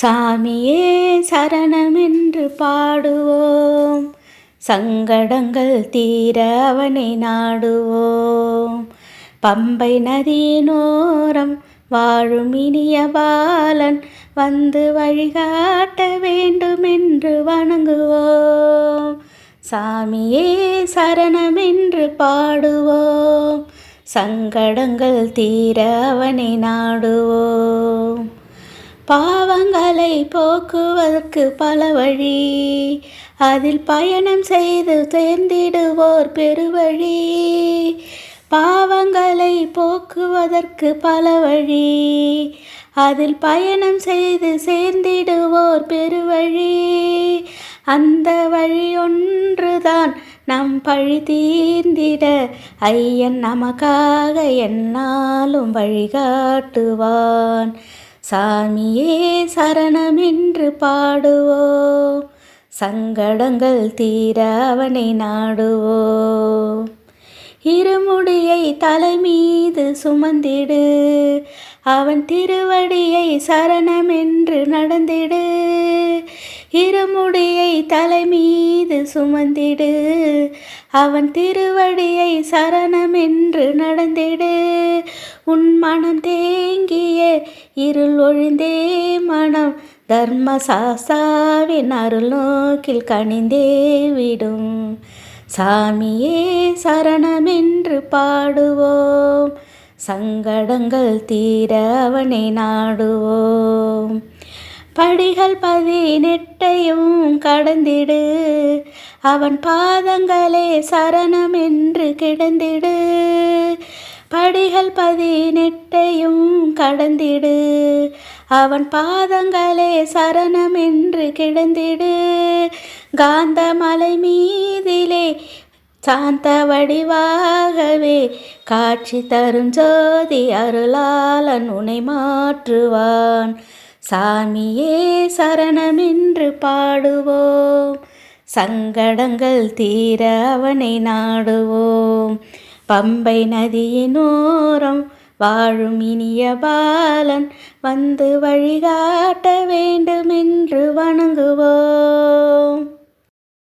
சாமியே சரணமென்று பாடுவோம். சங்கடங்கள் தீர அவனை நாடுவோம். பம்பை நதியினோரம் வாழும் இனிய பாலன் வந்து வழிகாட்ட வேண்டுமென்று வணங்குவோம். சாமியே சரணமென்று பாடுவோம். சங்கடங்கள் தீர அவனை நாடுவோம். பா துன்பங்களை போக்குவதற்கு பல வழி. அதில் பயணம் செய்து தேர்ந்திடுவோர் பெருவழி. பாவங்களை போக்குவதற்கு பல வழி. அதில் பயணம் செய்து சேர்ந்திடுவோர் பெருவழி. அந்த வழி ஒன்றுதான் நம் பழி தீர்ந்திட. ஐயன் நமக்காக என்னாலும் வழிகாட்டுவான். சாமியே சரணமென்று பாடுவோம் சங்கடங்கள் தீர அவனை நாடுவோம் இருமுடியை தலைமீது சுமந்திடு. அவன் திருவடியை சரணமென்று நடந்திடு. இருமுடியை தலைமீது சுமந்திடு. அவன் திருவடியை சரணமென்று நடந்திடு. உன் மனம் தேங்கிய இருள் ஒழிந்தே மனம் தர்ம சாஸ்தாவின் அருள் நோக்கில் கணிந்தே விடும். சாமியே சரணமென்று பாடுவோம். சங்கடங்கள் தீர அவனை நாடுவோம். படிகள் பதினெட்டையும் கடந்திடு. அவன் பாதங்களே சரணம் என்று கிடந்திடு. படிகள் பதினெட்டு கடந்திடு. அவன் பாதங்களே சரணம் என்று கிடந்திடு. காந்தமலை மீதிலே சாந்த வடிவாகவே காட்சி தரும் ஜோதி அருளாளன் உனை மாற்றுவான். சாமியே சரணமென்று பாடுவோம். சங்கடங்கள் தீர அவனை நாடுவோம். பம்பை நதியினோரம் வாழும் இனிய பாலன் வந்து வழிகாட்ட வேண்டுமென்று வணங்குவோம்.